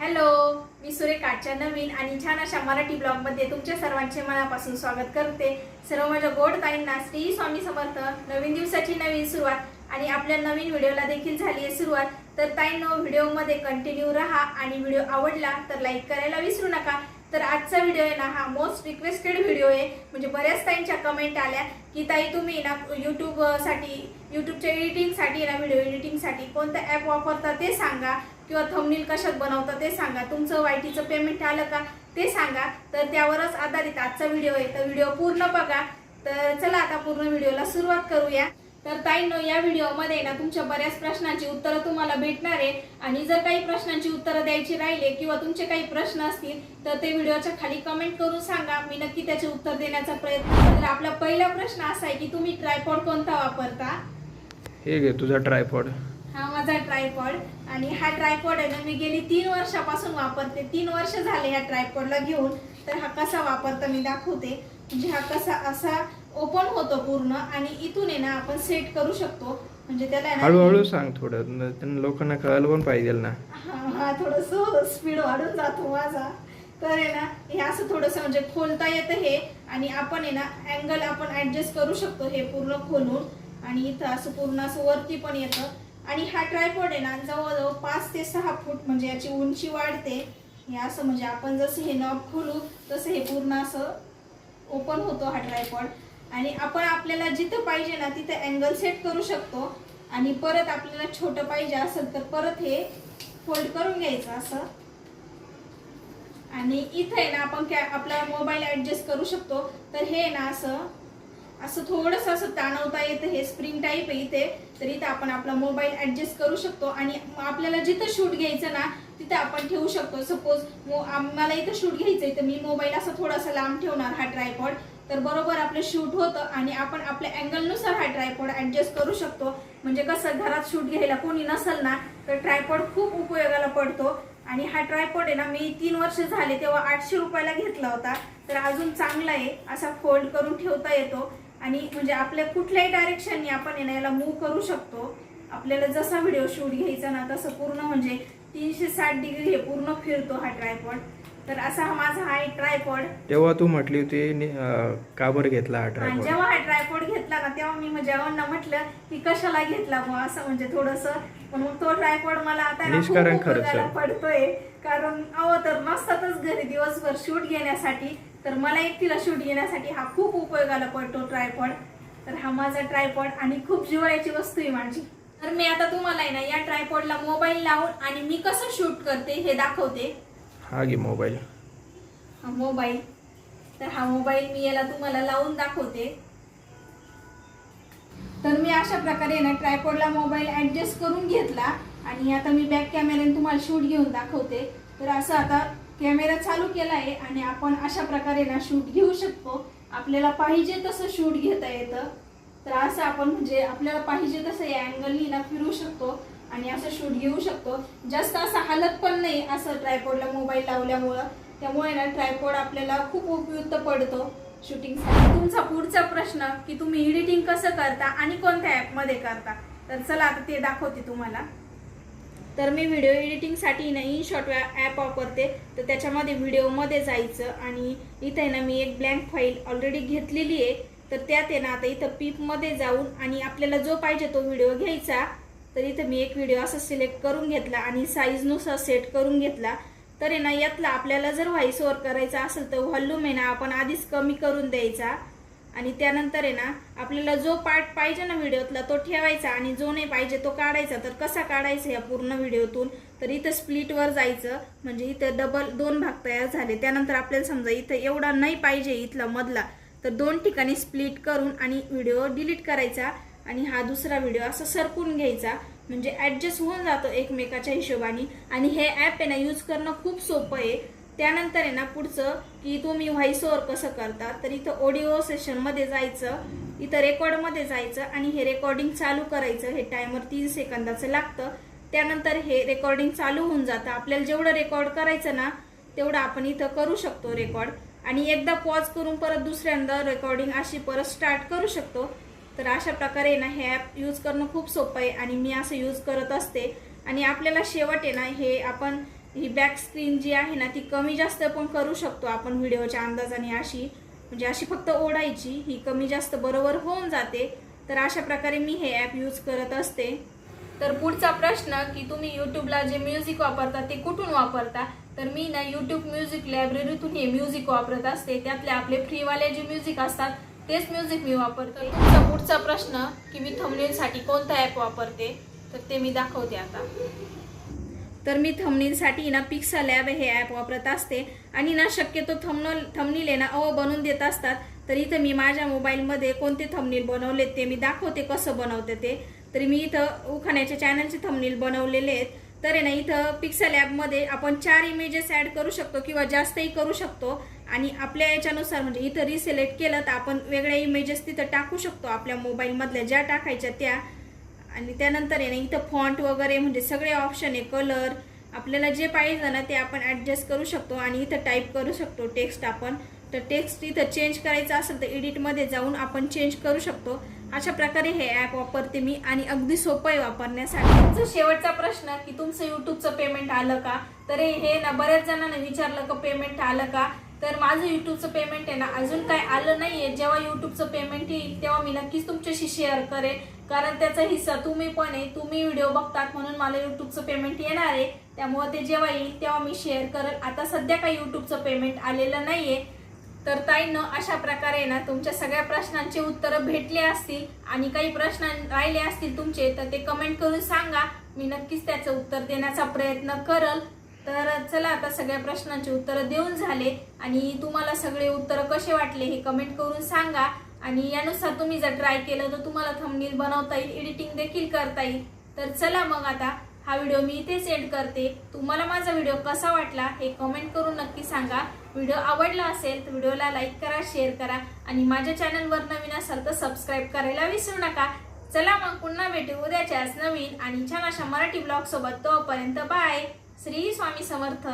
Hello मी सुरेखाच्या नवीन आणि छान अशा मराठी ब्लॉगमध्ये तुमच्या सर्वांचे मनापासून स्वागत करते. सर्व माझ्या गोड ताईंना श्री स्वामी समर्थ. नवीन दिवसाची नवीन सुरुवात आणि आपल्या नवीन व्हिडिओला देखील झाली आहे सुरुवात. तर ताईंनो व्हिडिओमध्ये कंटिन्यू राहा आणि व्हिडिओ आवडला तर लाईक करायला विसरू नका. तर आजचा व्हिडिओ आहे ना हा मोस्ट रिक्वेस्टेड व्हिडिओ आहे. म्हणजे बऱ्याच ताईंच्या कमेंट आल्या की ताई तुम्ही ना यूट्यूबसाठी यूट्यूबच्या एडिटिंगसाठी ना व्हिडिओ एडिटिंगसाठी कोणतं ॲप वापरता ते सांगा. किंवा थंबनील कशात बनवता ते सांगा. तुमचं वायटीचं पेमेंट आलं का ते सांगा. तर त्यावरच आधारित आजचा व्हिडिओ आहे. तर व्हिडिओ पूर्ण बघा. तर चला आता पूर्ण व्हिडिओला सुरुवात करूया. तर ताईंनो या व्हिडिओमध्ये ना तुमच्या बऱ्याच प्रश्नांची उत्तरं तुम्हाला भेटणार आहे. आणि जर काही प्रश्नांची उत्तरं द्यायची राहिले किंवा तुमचे काही प्रश्न असतील तर ते व्हिडिओच्या खाली कमेंट करून सांगा. मी नक्की त्याचे उत्तर देण्याचा प्रयत्न तर आपला पहिला प्रश्न असा आहे की तुम्ही ट्रायपॉड कोणता वापरता? हे घे तुझा ट्रायपॉड माझा ट्रायपॉड आणि हा ट्रायपॉड आहे ना मी गेली तीन वर्षापासून वापरते. तीन वर्ष झाले ह्या ट्रायपॉडला घेऊन. तर हा कसा वापरता मी दाखवते. म्हणजे हा कसा असा ओपन होतो पूर्ण आणि इथून आहे ना आपण सेट करू शकतो. म्हणजे त्याला हळूहळू सांग थोडं. त्यांना लोकांना कळायला पण पाहिजे ना. हा हा थोडस स्पीड वाढून जातो माझा. तर आहे ना हे असं थोडस म्हणजे खोलता येतं हे. आणि आपण आहे ना अँगल आपण ऍडजस्ट करू शकतो हे पूर्ण खोलून. आणि इथं असं पूर्ण असं वरती पण येतं. आणि हा ट्रायपॉड आहे ना जवळजवळ पाच ते सहा फूट म्हणजे याची उंची वाढते. हे असं म्हणजे आपण जसं हे नॉब खोलू तसं हे पूर्ण असं ओपन होतो हा ट्रायपॉड आणि आपण आपल्याला जिथं पाहिजे ना तिथं अँगल सेट करू शकतो. आणि परत आपल्याला छोटं पाहिजे असेल तर परत हे फोल्ड करून घ्यायचं असं. आणि इथं आहे ना आपण कॅ आपला मोबाईल ॲडजस्ट करू शकतो. तर हे आहे ना असं असं थोडंसं असं ताणवता येतं हे स्प्रिंग टाईप आहे इथे. तर इथं आपण आपला मोबाईल ऍडजस्ट करू शकतो आणि आपल्याला जिथं शूट घ्यायचं ना तिथं आपण ठेवू शकतो. सपोज मला इथं शूट घ्यायचंय तर मी मोबाईल असा थोडासा लांब ठेवणार हा ट्रायपॉड तर बरोबर आपलं शूट होतं आणि आपण आपल्या अँगलनुसार हा ट्रायपॉड ऍडजस्ट करू शकतो. म्हणजे कसं घरात शूट घ्यायला कोणी नसेल ना तर ट्रायपॉड खूप उपयोगाला पडतो. आणि हा ट्रायपॉड आहे ना मी तीन वर्ष झाले तेव्हा आठशे रुपयाला घेतला होता. तर अजून चांगला आहे असा फोल्ड करून ठेवता येतो. आणि म्हणजे आपल्या कुठल्याही डायरेक्शननी आपण याला मूव्ह करू शकतो. आपल्याला जसा व्हिडिओ शूट घ्यायचा ना तसं पूर्ण म्हणजे तीनशे साठ डिग्री हे पूर्ण फिरतो हा ट्रायपॉड तर असा हा माझा हा एक ट्रायपॉड तेव्हा तू म्हटली होती नि- अं, का बरं घेतला हा ट्रायपॉड जेव्हा हा ट्रायपॉड घेतला ना तेव्हा मी म्हणजे अवांना म्हटलं की कशाला घेतला बुवा? असं म्हणजे थोडस पण मग तो ट्रायपॉड मला आता ना खूप निष्कारण खर्च. उपयोगाला पडतोय. कारण अहो तर नसतातच घरी दिवसभर शूट घेण्यासाठी तर मला एकटीला शूट घेण्यासाठी हा खूप उपयोगाला पडतो ट्रायपॉड तर हा माझा ट्रायपॉड आणि खूप जिवाळ्याची वस्तू आहे माझी. तर मी आता तुम्हाला आहे ना या ट्रायपॉडला मोबाईल लावून आणि मी कसं शूट करते हे दाखवते. हा घे मोबाईल हा मोबाईल तर हा मोबाईल मी याला तुम्हाला लावून दाखवते. तर मी अशा प्रकारे ना ट्रायपॉडला मोबाईल ॲडजस्ट करून घेतला आणि आता मी बॅक कॅमेऱ्याने तुम्हाला शूट घेऊन दाखवते. तर असं आता कॅमेरा चालू केला आहे आणि आपण अशा प्रकारे ना शूट घेऊ शकतो. आपल्याला पाहिजे तसं शूट घेता येतं. तर असं आपण म्हणजे आपल्याला पाहिजे तसं या अँगलनी ना फिरू शकतो आणि असं शूट घेऊ शकतो. जास्त असं हालत पण नाही असं ट्रायपॉडला मोबाईल लावल्यामुळं. त्यामुळे ना ट्रायपॉड आपल्याला खूप उपयुक्त पडतो. शूटिंगसाठी तुमचा पुढचा प्रश्न की तुम्ही एडिटिंग कसं करता आणि कोणत्या ॲपमध्ये करता? तर चला आता ते दाखवते तुम्हाला. तर मी व्हिडिओ एडिटिंगसाठी ना इनशॉट ॲप वापरते. तर त्याच्यामध्ये व्हिडिओमध्ये जायचं आणि इथे ना मी एक ब्लँक फाईल ऑलरेडी घेतलेली आहे. तर त्यात आहे ना आता इथं पीपमध्ये जाऊन आणि आपल्याला जो पाहिजे तो व्हिडिओ घ्यायचा. तर इथं मी एक व्हिडिओ असं सिलेक्ट करून घेतला आणि साईजनुसार सेट करून घेतला. तर आहे ना यातला आपल्याला जर व्हॉइस ओवर करायचा असेल तर व्हॉल्यूम आहे ना आपण आधीच कमी करून द्यायचा. आणि त्यानंतर आहे ना आपल्याला जो पार्ट पाहिजे ना व्हिडिओतला तो ठेवायचा आणि जो नाही पाहिजे तो काढायचा. तर कसा काढायचा या पूर्ण व्हिडिओतून? तर इथं स्प्लिटवर जायचं. म्हणजे इथं डबल दोन भाग तयार झाले. त्यानंतर आपल्याला समजा इथं एवढा नाही पाहिजे इथला मधला. तर दोन ठिकाणी स्प्लिट करून आणि व्हिडिओ डिलीट करायचा. आणि हा दुसरा व्हिडिओ असा सरकून घ्यायचा. म्हणजे ऍडजस्ट होऊन जातो एकमेकाच्या हिशोबाने. आणि हे ॲप आहे ना यूज करणं खूप सोपं आहे. त्यानंतर आहे ना पुढचं की तुम्ही व्हॉइस ओव्हर कसं करता तर इथं ऑडिओ सेशनमध्ये जायचं इथं रेकॉर्डमध्ये जायचं आणि हे रेकॉर्डिंग चालू करायचं. हे टायमर तीन सेकंदाचं लागतं. त्यानंतर हे रेकॉर्डिंग चालू होऊन जातं. आपल्याला जेवढं रेकॉर्ड करायचं ना तेवढं आपण इथं करू शकतो रेकॉर्ड आणि एकदा पॉज करून परत दुसऱ्यांदा रेकॉर्डिंग अशी परत स्टार्ट करू शकतो. तर अशा प्रकारे ना हे ॲप यूज करणं खूप सोपं आहे आणि मी असं यूज करत असते. आणि आपल्याला शेवट आहे ना हे आपण ही बॅक स्क्रीन जी आहे ना ती कमी जास्त पण करू शकतो आपण व्हिडिओच्या अंदाजाने अशी. म्हणजे अशी फक्त ओढायची ही कमी जास्त बरोबर होऊन जाते. तर अशा प्रकारे मी हे ॲप यूज करत असते. तर पुढचा प्रश्न की तुम्ही यूट्यूबला जे म्युझिक वापरता ते कुठून वापरता? तर मी ना यूट्यूब म्युझिक लायब्ररीतून हे म्युझिक वापरत असते. त्यातले आपले फ्रीवाले जे म्युझिक असतात तेच म्युझिक मी वापरते. तुमचा पुढचा प्रश्न की मी थंबनेलसाठी कोणता ॲप वापरते तर ते मी दाखवते आता. तर मी थमनीलसाठी ना पिक्सा लॅब हे ॲप वापरत असते आणि ना शक्यतो थंबनल थमनील आहे ना अव बनवून देत असतात. तर इथं मी माझ्या मोबाईलमध्ये कोणते थमनील बनवले ते मी दाखवते कसं बनवते ते. तरी मी इथं उखाण्याच्या चॅनलचे थमनील बनवलेले आहेत. तर आहे ना इथं पिक्सल ॲपमध्ये आपण चार इमेजेस ॲड करू शकतो किंवा जास्तही करू शकतो. आणि आपल्या याच्यानुसार म्हणजे इथं रिसिलेक्ट केलं तर आपण वेगळ्या इमेजेस तिथं टाकू शकतो आपल्या मोबाईलमधल्या ज्या टाकायच्या त्या. आणि त्यानंतर आहे ना इथं फॉन्ट वगैरे म्हणजे सगळे ऑप्शन आहे कलर आपल्याला जे पाहिजे ना ते आपण ॲडजस्ट करू शकतो आणि इथं टाईप करू शकतो टेक्स्ट आपण. तर टेक्स्ट इथं चेंज करायचं असेल तर एडिटमध्ये जाऊन आपण चेंज करू शकतो. अशा प्रकारे हे ॲप वापरते मी आणि अगदी सोपं आहे वापरण्यासाठी. तुमचा शेवटचा प्रश्न की तुमचं युट्यूबचं पेमेंट आलं का? तर हे ना बऱ्याच जणांना विचारलं का पेमेंट आलं का? तर माझं युट्यूबचं पेमेंट आहे ना अजून काय आलं नाही आहे जेव्हा युट्यूबचं पेमेंट येईल तेव्हा मी नक्कीच तुमच्याशी शेअर करेन. कारण त्याचा हिस्सा तुम्ही पण आहे तुम्ही व्हिडिओ बघतात म्हणून मला युट्यूबचं पेमेंट येणार आहे. त्यामुळे ते जेव्हा येईल तेव्हा मी शेअर करेन. आता सध्या काही युट्यूबचं पेमेंट आलेलं नाहीये. तर ताईनं अशा प्रकारे ना तुमच्या सगळ्या प्रश्नांचे उत्तरं भेटले असतील आणि काही प्रश्न राहिले असतील तुमचे तर ते कमेंट करून सांगा. मी नक्कीच त्याचं उत्तर देण्याचा प्रयत्न करल. तर चला आता सगळ्या प्रश्नांची उत्तरं देऊन झाले. आणि तुम्हाला सगळे उत्तरं कसे वाटले हे कमेंट करून सांगा. आणि यानुसार तुम्ही जर ट्राय केलं तर तुम्हाला थंबनील बनवता येईल एडिटिंग देखील करता येईल. तर चला मग आता हा व्हिडिओ मी इथेच एड करते. तुम्हाला माझा व्हिडिओ कसा वाटला हे कमेंट करून नक्की सांगा. व्हिडिओ आवडला असेल तर व्हिडिओला लाईक करा शेअर करा. आणि माझ्या चॅनलवर नवीन असाल तर सबस्क्राईब करायला विसरू नका. चला मग पुन्हा भेटू उद्याच्याच नवीन आणि छान अशा मराठी ब्लॉगसोबत तोपर्यंत बाय श्री स्वामी समर्थ.